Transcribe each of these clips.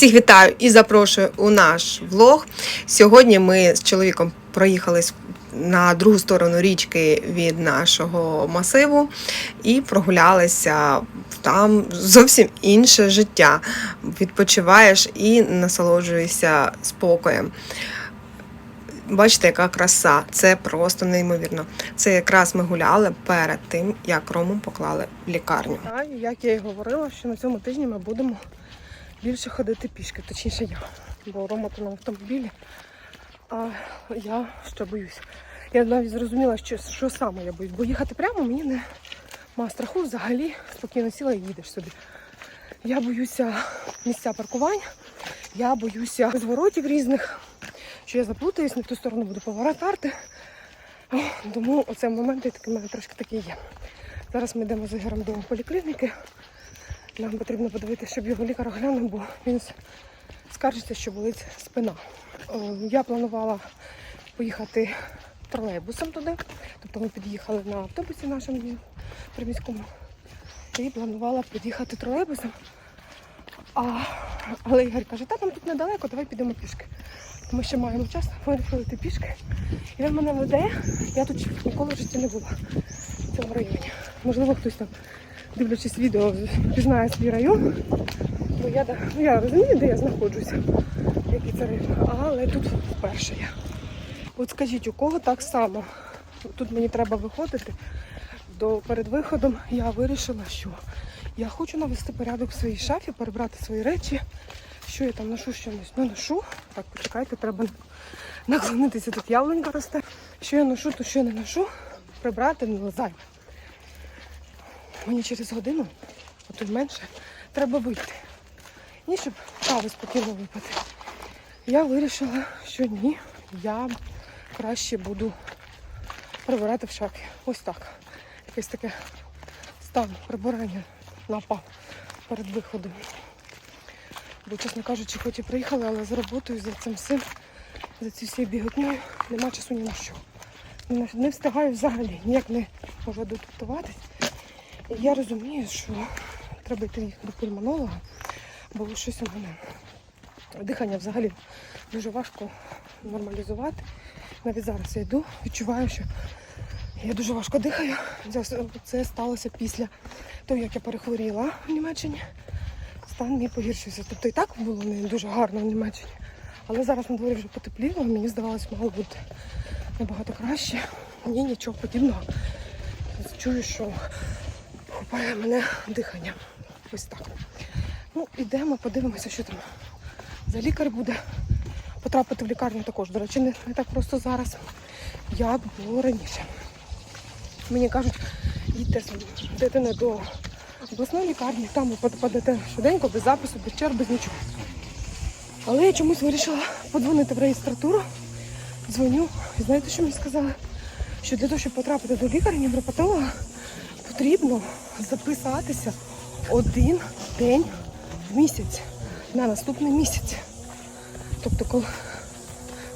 Всіх вітаю і запрошую у наш влог. Сьогодні ми з чоловіком проїхались на другу сторону річки від нашого масиву і прогулялися. Там зовсім інше життя. Відпочиваєш і насолоджуєшся спокоєм. Бачите, яка краса, це просто неймовірно. Це якраз ми гуляли перед тим, як Рому поклали в лікарню. Як я і говорила, що на цьому тижні ми будемо більше ходити пішки, точніше я. Бо Рома то на автомобілі. А я що боюсь. Я навіть зрозуміла, що, що саме я боюсь. Бо їхати прямо мені не має страху взагалі спокійно сіла і їдеш собі. Я боюся місця паркування, я боюся зворотів різних, що я заплутаюсь, не в ту сторону буду повертати. О, Тому оце моменти такі в мене трошки такі є. Зараз ми йдемо з Ігорем до поліклініки. Нам потрібно подивитися, щоб його лікар оглянув, бо він скаржиться, що болить спина. Я планувала поїхати тролейбусом туди. Тобто ми під'їхали на автобусі нашому приміському. І планувала під'їхати тролейбусом. А, але Ігор каже, та там тут недалеко, давай підемо пішки. Ми ще маємо час, вирішили йти пішки. І він мене веде. Я тут ніколи в житті не була в цьому районі. Можливо, хтось там, дивлячись відео, пізнає свій район. Бо я, ну, я розумію, де я знаходжуся, який це район, але тут вперше я. От скажіть, у кого так само? Тут мені треба виходити. До перед виходом я вирішила, що я хочу навести порядок в своїй шафі, перебрати свої речі. Що я там ношу, що не ношу. Так, почекайте, треба наклонитися, тут яблунька росте. Що я ношу, то що я не ношу. Прибрати не зайве. Мені через годину, а тут менше, треба вийти. Ні, щоб каву спокійно випити. Я вирішила, що ні, я краще буду прибирати в шафі. Ось так. Якесь таке стан прибирання напав перед виходом. Бо, чесно кажучи, хоч і приїхали, але з роботою, за цим всім, за цією всією біготнею нема часу. Ні на що. Не встигаю взагалі, ніяк не можу адаптуватись. Я розумію, що треба йти до пульмонолога, бо щось у мене дихання взагалі дуже важко нормалізувати. Навіть зараз я йду, відчуваю, що я дуже важко дихаю. Це- сталося після того, як я перехворіла в Німеччині. Стан мій погіршився. Тобто і так було не дуже гарно в Німеччині. Але зараз на дворі вже потепліло, мені здавалось, мало бути набагато краще. Ні, нічого подібного. Чую, що хопає мене дихання. Ось так. Ну, ідемо, подивимося, що там за лікар буде. Потрапити в лікарню також, до речі, не, не так просто зараз, як було раніше. Мені кажуть, їдьте дитини до обласної лікарні, там ви попадете швиденько, без запису, без черг, без нічого. Але я чомусь вирішила подзвонити в реєстратуру. Дзвоню, і знаєте, що мені сказали? Що для того, щоб потрапити до лікаря, невропатолога, потрібно записатися один день в місяць на наступний місяць. Тобто,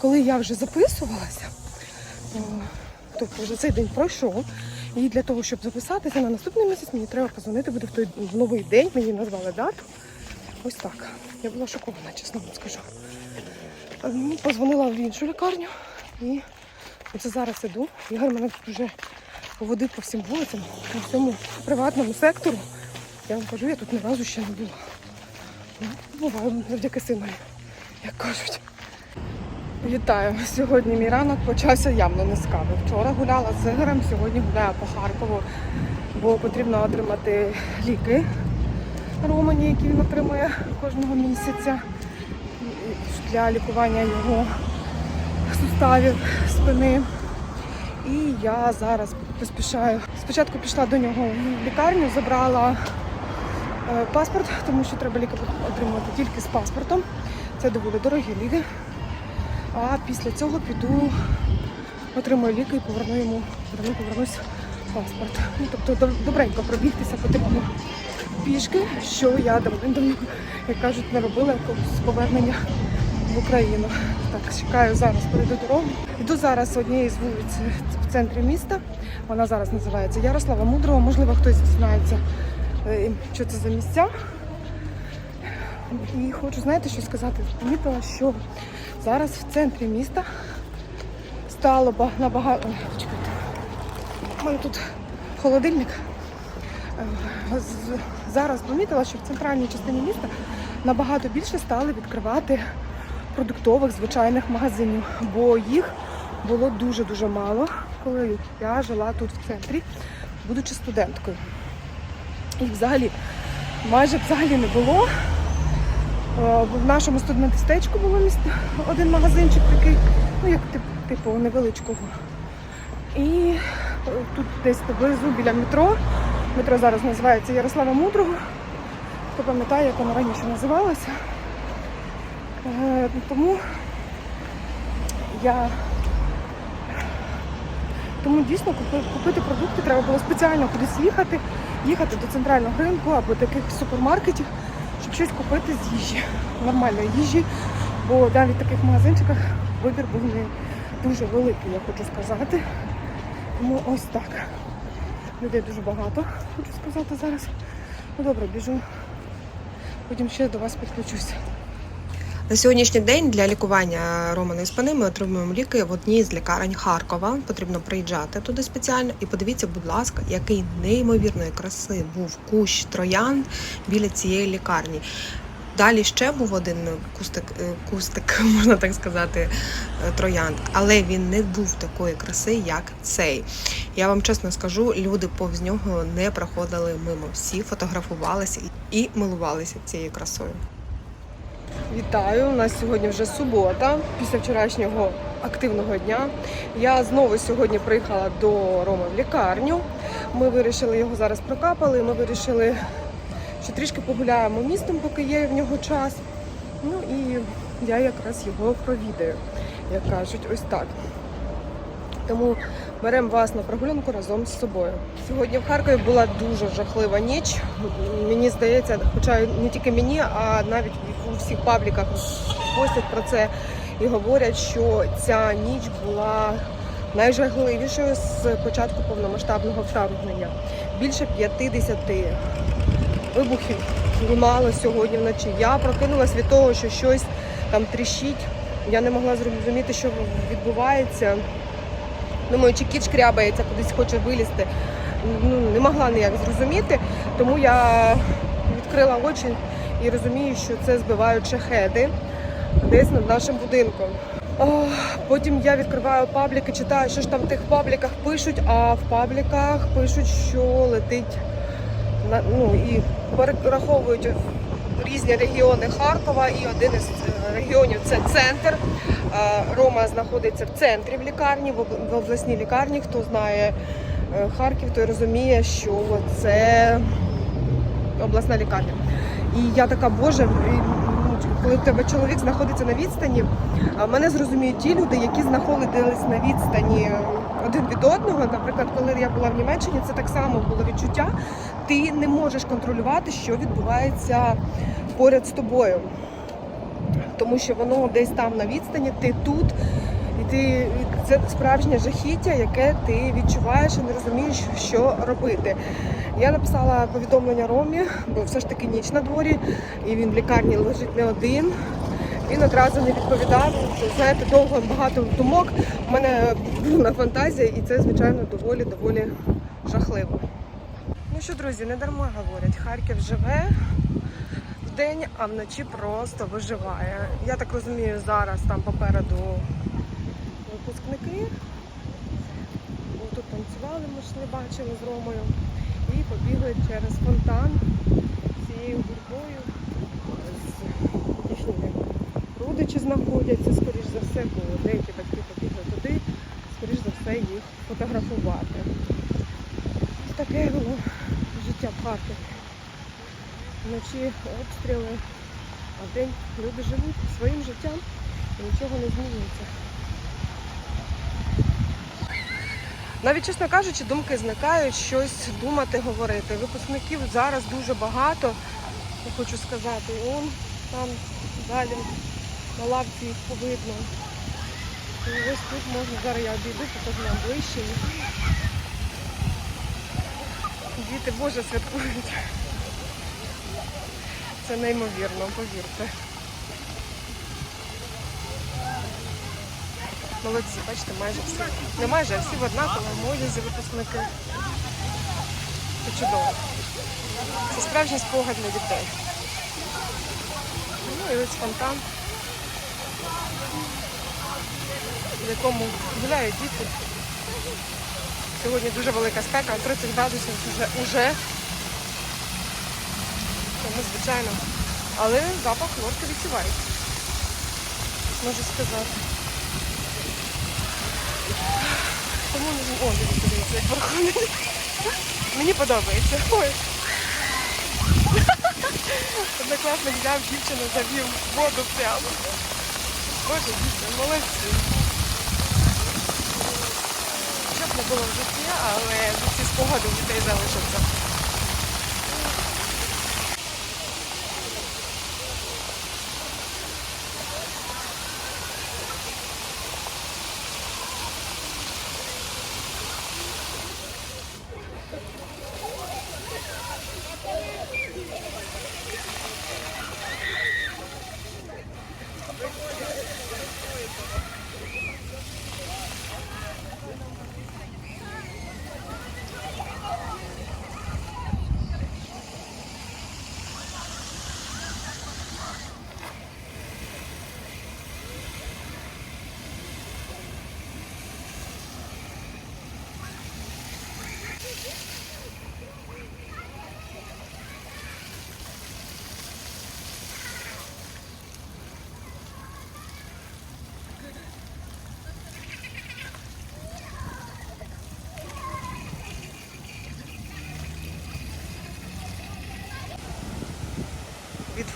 коли, я вже записувалася, тобто вже цей день пройшов. І для того, щоб записатися на наступний місяць, мені треба позвонити буде в той в новий день, мені назвали дату. Ось так. Я була шокована, чесно вам скажу. Ем, Позвонила в іншу лікарню і оце зараз іду. Ігор мене вже поводив по всім вулицям, по всьому приватному сектору. Я вам кажу, я тут ні разу ще не була. Ну, буваю завдяки синові, як кажуть. Вітаю! Сьогодні мій ранок почався явно не з кави. Вчора гуляла з Ігорем, сьогодні гуляю по Харкову, бо потрібно отримати ліки Романі, які він отримує кожного місяця для лікування його суставів спини. І я зараз поспішаю. Спочатку пішла до нього в лікарню, забрала е, паспорт, тому що треба ліки отримувати тільки з паспортом. Це доволі дорогі ліки. А після цього піду, отримаю ліки і поверну йому, поверну, повернусь паспорт. Ну, тобто добренько пробігтися потрібно пішки, що я давно, як кажуть, не робила якогось повернення в Україну. Так, чекаю зараз, перейду дорогу. Йду зараз однією з вулиць в центрі міста. Вона зараз називається Ярослава Мудрого. Можливо, хтось дізнається, е, що це за місця. І хочу, знаєте, що сказати? Помітила, що зараз в центрі міста стало ба- набагато. Чекайте. У мене тут холодильник. Е, Зараз помітила, що в центральній частині міста набагато більше стали відкривати продуктових звичайних магазинів, бо їх було дуже-дуже мало, коли я жила тут в центрі, будучи студенткою. Їх взагалі майже взагалі не було. Е, В нашому студмістечку було один магазинчик такий, ну як тип, типу невеличкого. І е, тут десь поблизу біля метро. Метро зараз називається Ярослава Мудрого. Хто пам'ятає, як воно раніше називалося. Е, Тому я тому дійсно купити продукти треба було спеціально кудись їхати, їхати до центрального ринку або таких супермаркетів, щоб щось купити з їжі, нормальної їжі. Бо навіть в таких магазинчиках вибір був не дуже великий, я хочу сказати. Тому ось так. Людей дуже багато, хочу сказати зараз. Ну добре, біжу. Потім ще до вас підключусь. На сьогоднішній день для лікування романої спини ми отримуємо ліки в одній з лікарень Харкова. Потрібно приїжджати туди спеціально. І подивіться, будь ласка, який неймовірної краси був кущ троянд біля цієї лікарні. Далі ще був один кустик, е, кустик, можна так сказати, е, троянд, але він не був такої краси, як цей. Я вам чесно скажу, люди повз нього не проходили мимо. Всі фотографувалися і милувалися цією красою. Вітаю! У нас сьогодні вже субота, після вчорашнього активного дня. Я знову сьогодні приїхала до Роми в лікарню. Ми вирішили його зараз прокапали. Ми вирішили, що трішки погуляємо містом, поки є в нього час. Ну і я якраз його провідаю, як кажуть, ось так. Тому беремо вас на прогулянку разом з собою. Сьогодні в Харкові була дуже жахлива ніч. Мені здається, хоча не тільки мені, а навіть у всіх пабліках постять про це і говорять, що ця ніч була найжахливішою з початку повномасштабного вторгнення. Більше 50 вибухів лунало сьогодні вночі. Я прокинулась від того, що щось там тріщить. Я не могла зрозуміти, що відбувається. Думаю, чи кіт шкрябається, кудись хоче вилізти. Ну, не могла ніяк зрозуміти, тому я відкрила очі і розумію, що це збивають шахеди десь над нашим будинком. О, потім я відкриваю пабліки, читаю, що ж там в тих пабліках пишуть, а в пабліках пишуть, що летить на ну і перераховують різні регіони Харкова, і один із е, регіонів це центр. Е, Рома знаходиться в центрі в лікарні, в обласній лікарні. Хто знає е, Харків, той розуміє, що це обласна лікарня. І я така, боже, коли в тебе чоловік знаходиться на відстані, мене зрозуміють ті люди, які знаходились на відстані один від одного. Наприклад, коли я була в Німеччині, це так само було відчуття. Ти не можеш контролювати, що відбувається поряд з тобою. Тому що воно десь там на відстані, ти тут, і ти це справжнє жахіття, яке ти відчуваєш і не розумієш, що робити. Я написала повідомлення Ромі, бо все ж таки ніч на дворі, і він в лікарні лежить не один. Він одразу не відповідав. Знаєте, довго багато думок. У мене була фантазія, і це, звичайно, доволі доволі жахливо. Ну що, друзі, не дарма говорять, Харків живе вдень, а вночі просто виживає. Я так розумію, зараз там попереду випускники. Тут танцювали, ми ж не бачили з Ромою. І побігли через фонтан цією гурбою. З їхніми родичі знаходяться, скоріш за все, бо деякі батьки побігли туди, скоріш за все, їх фотографувати. Ось таке було життя в Харкові. Вночі обстріли, а вдень люди живуть своїм життям і нічого не змінюється. Навіть, чесно кажучи, думки зникають щось думати, говорити. Випускників зараз дуже багато, я хочу сказати. Он там далі на лавці їх видно. І ось тут можна, зараз я обійду, покажу вам ближче. Діти Боже святкують Це неймовірно, повірте. Молодці, бачите, майже всі. Не майже, а всі в однаковому одязі випускники. Це чудово. Це справжній спогад для дітей. Ну і ось фонтан, в якому гуляють діти. Сьогодні дуже велика спека, 30 градусів вже. уже. Тому, звичайно. Але запах лодки відчувається. Можу сказати. Тому не. О, дивіться, дивіться, як верховний. Мені подобається. Ой. Однокласник взяв дівчину, завів воду прямо. Боже, дівчина, молодці. Щоб не було в житті, але ці спогади у дітей залишаться.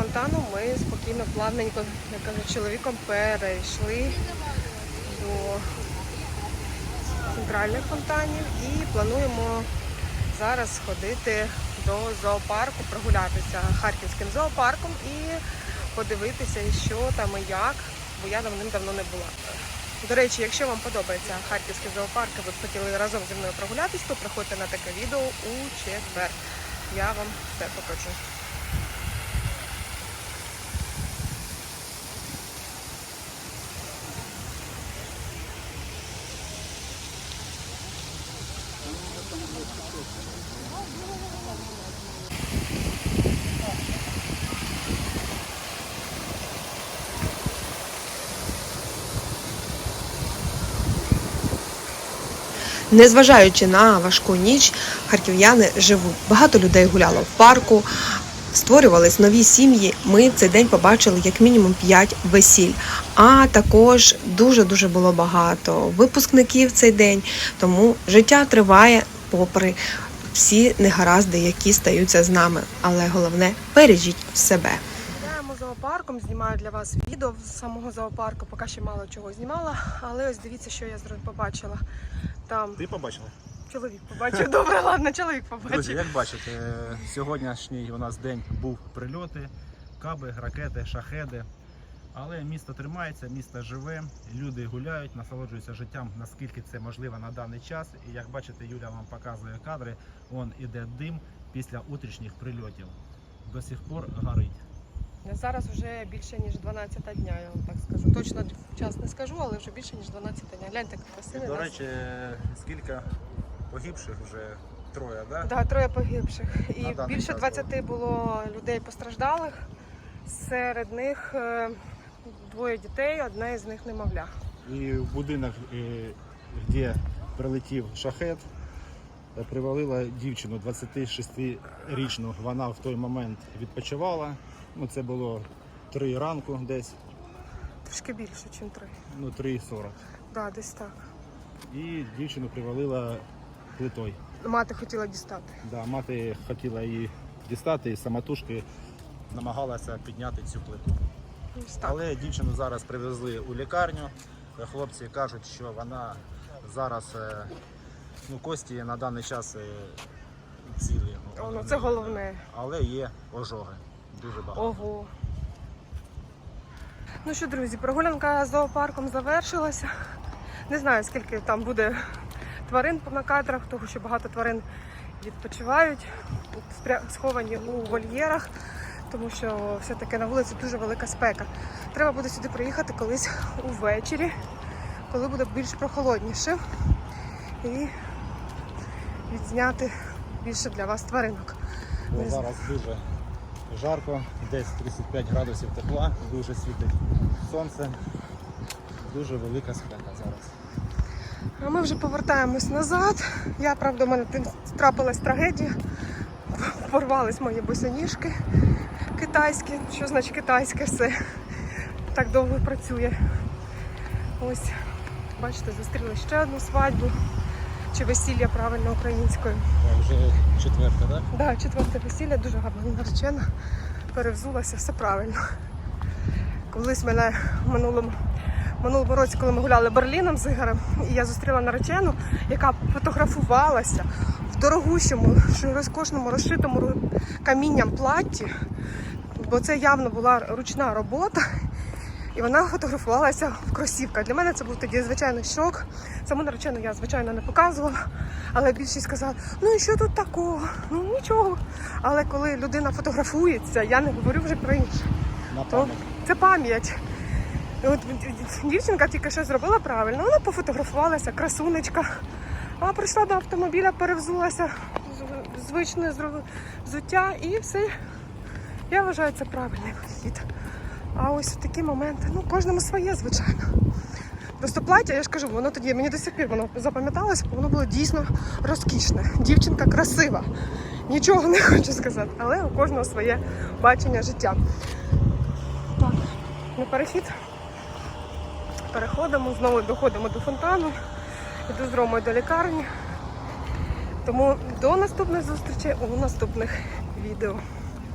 Фонтану ми спокійно, плавненько, як кажуть, чоловіком перейшли до центральних фонтанів і плануємо зараз сходити до зоопарку, прогулятися харківським зоопарком і подивитися, що там і як, бо я давним-давно не була. До речі, якщо вам подобається харківський зоопарк, і ви б хотіли разом зі мною прогулятись, то приходьте на таке відео у четвер. Я вам все покажу. Незважаючи на важку ніч, харків'яни живуть. Багато людей гуляло в парку, створювались нові сім'ї. Ми цей день побачили як мінімум 5 весіль. А також дуже дуже було багато випускників цей день. Тому життя триває попри всі негаразди, які стаються з нами. Але головне бережіть себе. Зоопарком, знімаю для вас відео з самого зоопарку. Поки ще мало чого знімала, але ось дивіться, що я побачила. Там Ти побачила? чоловік побачив. Добре, ладно, чоловік Друзі, побачив. як бачите, сьогоднішній у нас день був прильоти, каби, ракети, шахеди. Але місто тримається, місто живе, люди гуляють, насолоджуються життям, наскільки це можливо на даний час. І як бачите, Юля вам показує кадри, он іде дим після утрішніх прильотів. До сих пор горить. Зараз вже більше ніж 12 дня, я вам так скажу. Точно час не скажу, але вже більше ніж 12 дня. Гляньте, як І, красивий. до речі, скільки погибших вже троє, да? Да, троє погибших. І На даний більше час 20 було людей постраждалих. Серед них е, двоє дітей, одна із них немовля. І в будинок, е, де прилетів шахет, е, привалила дівчину 26-річну. Вона в той момент відпочивала. Ну, це було 3 ранку десь, Трішки більше, ніж три. ну 3.40. Да, десь так. І дівчину привалила плитою. Мати хотіла дістати. Да, мати хотіла її дістати і самотужки намагалася підняти цю плиту. Так. Але дівчину зараз привезли у лікарню. Хлопці кажуть, що вона зараз е, ну, кості на даний час е, цілі. О, ну, це головне. Але є ожоги. Дуже багато. Ого. Ну що, друзі, прогулянка з зоопарком завершилася. Не знаю, скільки там буде тварин на кадрах, тому що багато тварин відпочивають, сховані у вольєрах. тому що все-таки на вулиці дуже велика спека. Треба буде сюди приїхати колись увечері, коли буде більш прохолодніше. І відзняти більше для вас тваринок. Бо зараз дуже жарко, десь 35 градусів тепла, дуже світить сонце, дуже велика спека зараз. А ми вже повертаємось назад. Я, правда, у мене трапилась трагедія. Порвались мої босоніжки китайські. Що значить китайське все? Так довго працює. Ось, бачите, зустріли ще одну свадьбу. Чи весілля правильно українською. Е, Вже четверта, так? Да, четверте весілля, дуже гарно наречена. Перевзулася, все правильно. Колись мене в минулому, минулому році, коли ми гуляли Берліном з Ігорем, і я зустріла наречену, яка фотографувалася в дорогущому, що розкошному, розшитому камінням платті, бо це явно була ручна робота. І вона фотографувалася в кросівках. Для мене це був тоді звичайний шок. Саму наречену я, звичайно, не показувала, але більшість сказала, ну і що тут такого? Ну нічого. Але коли людина фотографується, я не говорю вже про інше. То це пам'ять. От дівчинка тільки що зробила правильно, вона пофотографувалася, красунечка. А прийшла до автомобіля, перевзулася звичне взуття і все. Я вважаю, це правильний підхід. А ось такі моменти, ну кожному своє, звичайно. Просто плаття, я ж кажу, воно тоді мені до сих пір воно запам'яталося, бо воно було дійсно розкішне. Дівчинка красива. Нічого не хочу сказати, але у кожного своє бачення життя. Так, на перехід. Переходимо, знову доходимо до фонтану. Йду з Ромою до лікарні. Тому до наступних зустрічей у наступних відео.